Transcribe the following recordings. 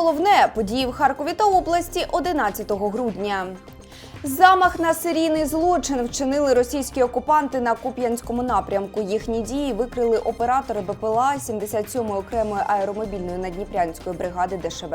головне події в Харкові та області 11 грудня. Замах на серійний злочин вчинили російські окупанти на Куп'янському напрямку. Їхні дії викрили оператори БПЛА 77-ї окремої аеромобільної надніпрянської бригади ДШВ.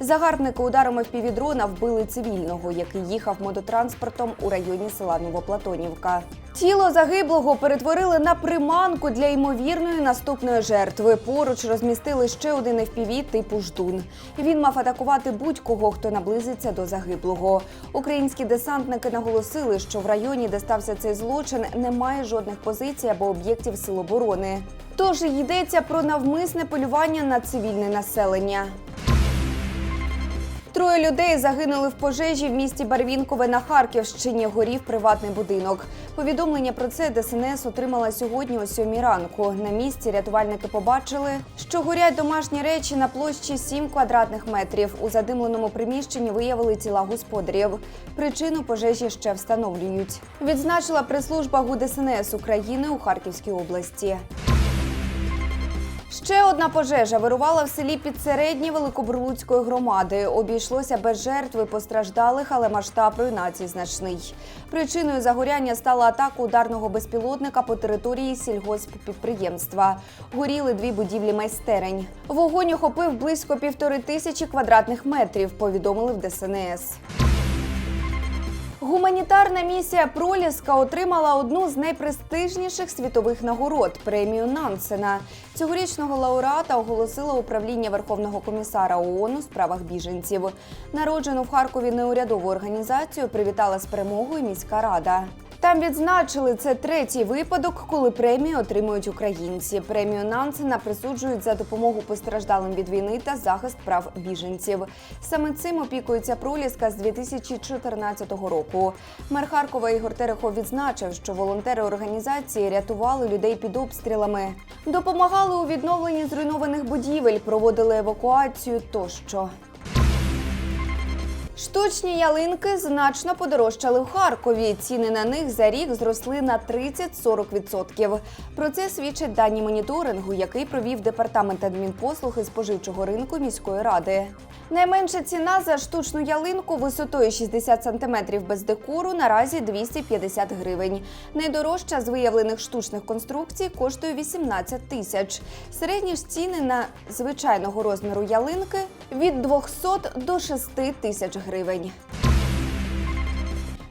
Загарбники ударами впівдрона вбили цивільного, який їхав мототранспортом у районі села Новоплатонівка. Тіло загиблого перетворили на приманку для ймовірної наступної жертви. Поруч розмістили ще один FPV типу ждун. Він мав атакувати будь-кого, хто наблизиться до загиблого. Українські десантники наголосили, що в районі, де стався цей злочин, немає жодних позицій або об'єктів сил оборони. Тож йдеться про навмисне полювання на цивільне населення. Троє людей загинули в пожежі в місті Барвінкове на Харківщині. Горів приватний будинок. Повідомлення про це ДСНС отримала сьогодні о сьомій ранку. На місці рятувальники побачили, що горять домашні речі на площі 7 квадратних метрів. У задимленому приміщенні виявили тіла господарів. Причину пожежі ще встановлюють. Відзначила прес-служба ГУ ДСНС України у Харківській області. Ще одна пожежа вирувала в селі Підсередні Великобурлуцької громади. Обійшлося без жертв і постраждалих, але масштаб руйнації значний. Причиною загоряння стала атака ударного безпілотника по території сільгосппідприємства. Горіли дві будівлі майстерень. Вогонь охопив близько півтори тисячі квадратних метрів. Повідомили в ДСНС. Гуманітарна місія Проліска отримала одну з найпрестижніших світових нагород премію Нансена. Цьогорічного лауреата оголосило управління Верховного комісара ООН у справах біженців. Народжену в Харкові неурядову організацію привітала з перемогою міська рада. Там відзначили це третій випадок, коли премію отримують українці. Премію Нансена присуджують за допомогу постраждалим від війни та захист прав біженців. Саме цим опікується проліска з 2014 року. Мер Харкова Ігор Терехов відзначив, що волонтери організації рятували людей під обстрілами, допомагали у відновленні зруйнованих будівель, проводили евакуацію тощо. Штучні ялинки значно подорожчали в Харкові. Ціни на них за рік зросли на 30-40%. Про це свідчать дані моніторингу, який провів департамент адмінпослуг і споживчого ринку міської ради. Найменша ціна за штучну ялинку висотою 60 см без декору наразі 250 гривень. Найдорожча з виявлених штучних конструкцій коштує 18 тисяч. Середні ж ціни на звичайного розміру ялинки від 200 до 6 тисяч гривень.